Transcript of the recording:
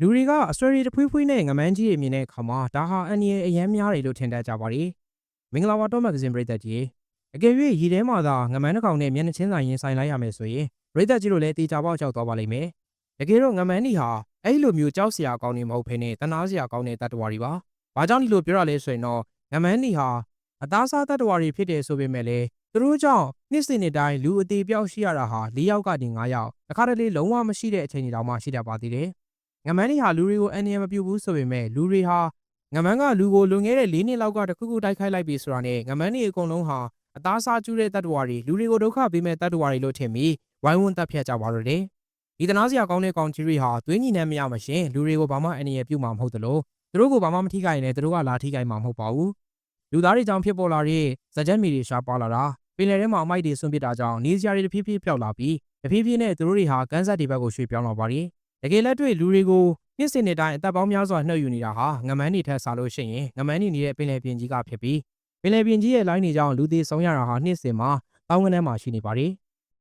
လူတွေကအဆွေတွေတဖွေးဖွေးနဲ့ငမန်းကြီးတွေမြင်တဲ့အခါမှာဒါဟာအန်ဒီရဲ့အရန်များတယ်လို့ထင်တတ်ကြပါတယ်မင်္ဂလာပါတော့မဂ္ဂဇင်းပရိသတ်ကြီးအကယ်၍ရည်ထဲမှာသာငမန်းတစ်ကောင်နဲ့မျက်နှာချင်းစာရင်ဆိုင်လိုက်ရမယ်ဆိုရင်ပရိသတ်ကြီးတို့လည်းတေချာပေါက်ကြောက်သွားပါလိမ့်မယ်တကယ်တော့ငမန်းဒီဟာအဲ့လိုမျိုးကြောက်စရာကောင်းနေမဟုတ်ဘဲနဲ့တနာစရာကောင်းတဲ့တတ္တဝါတွေပါဘာကြောင့်ဒီလိုပြောရလဲဆိုရင်တော့ငမန်းဒီဟာအသားစားတတ္တဝါတွေဖြစ်တယ်ဆိုပေမဲ့လည်းသူတို့ကြောင့်နှစ်စဉ်နှစ်တိုင်းလူအသေးပြောက်ရှိရတာဟာ၄ယောက်ကနေ၅ယောက်တစ်ခါတလေလုံးဝမရှိတဲ့အချိန်တွေတောင်မှရှိတတ်ပါသေးတယ် ငမန်းတွေဟာလူတွေကိုအန်ရမပြုတ်ဘူးဆိုပေမဲ့လူတွေဟာငမန်းကလူကိုလွန်ခဲ့တဲ့၄နှစ်လောက်ကတခုခုတိုက်ခိုက်လိုက်ပြီဆိုတာနဲ့ငမန်းတွေအကုန်လုံးဟာအသားစားကျူးတဲ့တတ္တဝါတွေလူတွေကိုဒုက္ခပေးမဲ့တတ္တဝါတွေလို့ထင်ပြီးဝိုင်းဝန်းတပ်ဖြတ်ကြပါတော့တယ်။ဒီတနာစရာကောင်းတဲ့ကောင်ကြီးတွေဟာသွေးညီနှံမရမရှင်လူတွေကိုဘာမှအန်ရပြုတ်မှာမဟုတ်သလိုသူတို့ကိုဘာမှမထိခိုက်ရင်လည်းသူတို့ကလာထိခိုက်မှာမဟုတ်ပါဘူး။လူသားတွေကြောင့်ဖြစ်ပေါ်လာတဲ့ဇကြက်မီတွေရှားပါလာတာပင်လယ်ထဲမှာအမိုက်တွေဆွန့်ပစ်တာကြောင့်နေစရာတွေတဖြည်းဖြည်းပျောက်လာပြီးတဖြည်းဖြည်းနဲ့သူတို့တွေဟာကန်းဆက်တွေဘက်ကိုရွှေ့ပြောင်းလာပါတယ်။တ ကယ်လက်တွေ့လူတွေကိုနှစ်စဉ်နှစ်တိုင်းအသက်ပေါင်းများစွာနှုတ်ယူနေတာဟာငမန်းတွေထက်စားလို့ရှိရင်ငမန်းတွေနေတဲ့ပင်လယ်ပြင်ကြီးကဖြစ်ပြီးပင်လယ်ပြင်ကြီးရဲ့လိုင်းတွေကြောင့်လူသေးဆုံးရတာဟာနှစ်စဉ်မှာတောင်းကနန်းမှာရှိနေပါတယ်